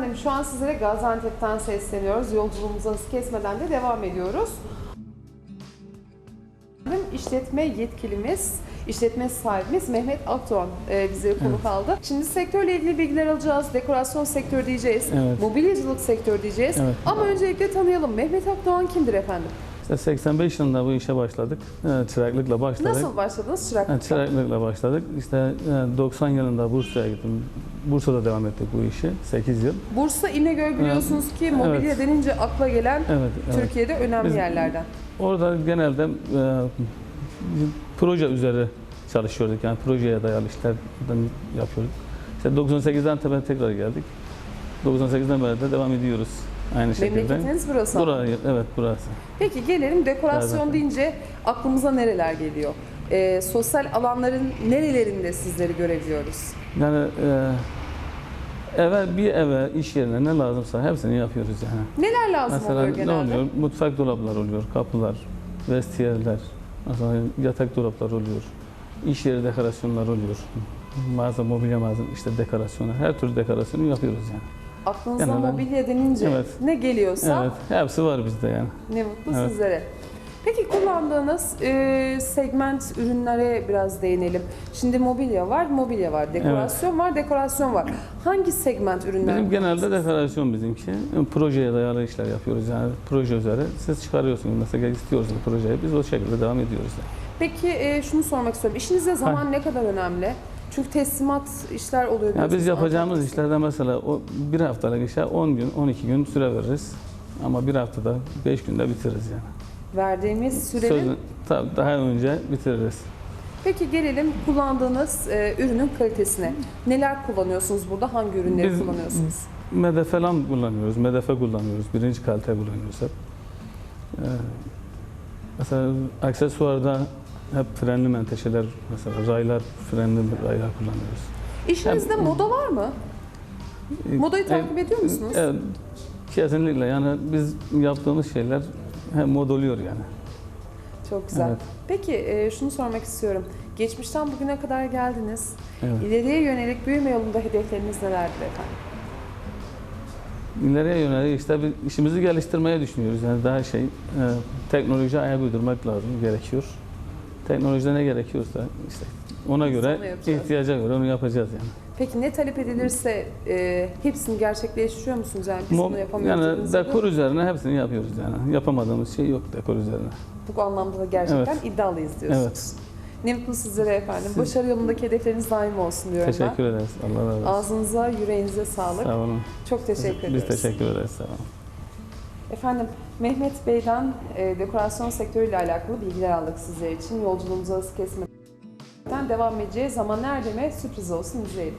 Efendim şu an sizlere Gaziantep'ten sesleniyoruz. Yolculuğumuza hız kesmeden de devam ediyoruz. Efendim, İşletme yetkilimiz, işletme sahibimiz Mehmet Akdoğan e, bize konuk aldı. Şimdi sektörle ilgili bilgiler alacağız. Dekorasyon sektörü diyeceğiz. Evet. Mobilyacılık sektörü diyeceğiz. Evet. Ama öncelikle tanıyalım. Mehmet Akdoğan kimdir efendim? İşte 85 yılında bu işe başladık. Ee, Çıraklıkla başladık. Nasıl başladınız çırak? Yani çıraklıkla başladık. İşte e, 90 yılında Bursa'ya gittim. Bursa'da devam ettik bu işi. 8 yıl. Bursa İnegöl biliyorsunuz ki mobilya Evet. denince akla gelen Evet. evet. Türkiye'de önemli Biz- yerlerden. Orada genelde e, proje üzeri çalışıyorduk. Yani projeye dayalı işlerden yapıyorduk. İşte 98'den tabii tekrar geldik. 98'den beri de devam ediyoruz. Aynı şekilde. Memleketiniz burası. Burayı, evet burası. Peki gelelim dekorasyon Evet. deyince aklımıza nereler geliyor? Ee, sosyal alanların nerelerinde sizleri görebiliyoruz? Yani e, eve bir eve iş yerine ne lazımsa hepsini yapıyoruz yani. Neler lazım Mesela oluyor ne genelde? oluyor? Mutfak dolaplar oluyor, kapılar, vestiyerler, mesela yatak dolaplar oluyor, iş yeri dekorasyonlar oluyor. Mağaza, mobilya mağaza, işte dekorasyonu, her türlü dekorasyonu yapıyoruz yani. Aklınıza Genelde- mobilya denince Evet. ne geliyorsa Evet, hepsi var bizde yani. ne mutlu Evet. sizlere. Peki kullandığınız e, segment ürünlere biraz değinelim. Şimdi mobilya var, mobilya var, dekorasyon var, dekorasyon var. Hangi segment ürünler? Bizim genelde dekorasyon bizimki. Projeye dayalı işler yapıyoruz yani proje üzeri. Siz çıkarıyorsunuz mesela istiyorsunuz projeyi, biz o şekilde devam ediyoruz. Peki e, şunu sormak istiyorum. İşinizde zaman ne kadar önemli? Çünkü teslimat işler oluyor. Ya biz yapacağımız işlerde mesela o bir haftalık işe 10 gün, 12 gün süre veririz. Ama bir haftada 5 günde bitiririz yani. Verdiğimiz sürenin Sözün, tabii daha önce bitiririz. Peki gelelim kullandığınız e, ürünün kalitesine. Neler kullanıyorsunuz burada? Hangi ürünleri Biz- kullanıyorsunuz? Medefe falan kullanıyoruz, medefe kullanıyoruz, birinci kalite kullanıyoruz hep. Ee, mesela aksesuarda hep frenli menteşeler, mesela raylar, frenli raylar kullanıyoruz. İşinizde moda var mı? Modayı takip ediyor musunuz? Evet, kesinlikle yani biz yaptığımız şeyler hem mod oluyor yani. Çok güzel. Evet. Peki e, şunu sormak istiyorum. Geçmişten bugüne kadar geldiniz. Evet. İleriye yönelik büyüme yolunda hedefleriniz nelerdir efendim? İleriye yönelik işte bir işimizi geliştirmeye düşünüyoruz. Yani daha şey, e, teknoloji ayak uydurmak lazım, gerekiyor. Teknolojide ne gerekiyorsa işte ona göre, ihtiyaca göre onu yapacağız yani. Peki ne talep edilirse e, hepsini gerçekleştiriyor musunuz? Yani biz bunu Mo- yapamıyoruz. yani dekor üzerine hepsini yapıyoruz yani. Yapamadığımız şey yok dekor üzerine. Bu anlamda da gerçekten Evet. iddialıyız diyorsunuz. Evet. Ne mutlu sizlere efendim. Siz- Başarı yolundaki hedefleriniz daim olsun diyorum Teşekkür ederiz. Allah razı ben. olsun. Ağzınıza, yüreğinize sağlık. Sağ olun. Çok teşekkür Biz ederiz. teşekkür ederiz. Sağ olun. Efendim Mehmet Bey'den e, dekorasyon sektörüyle alakalı bilgiler aldık sizler için. Yolculuğumuza hız kesmeden devam edeceğiz ama nerede mi? Sürpriz olsun izleyelim.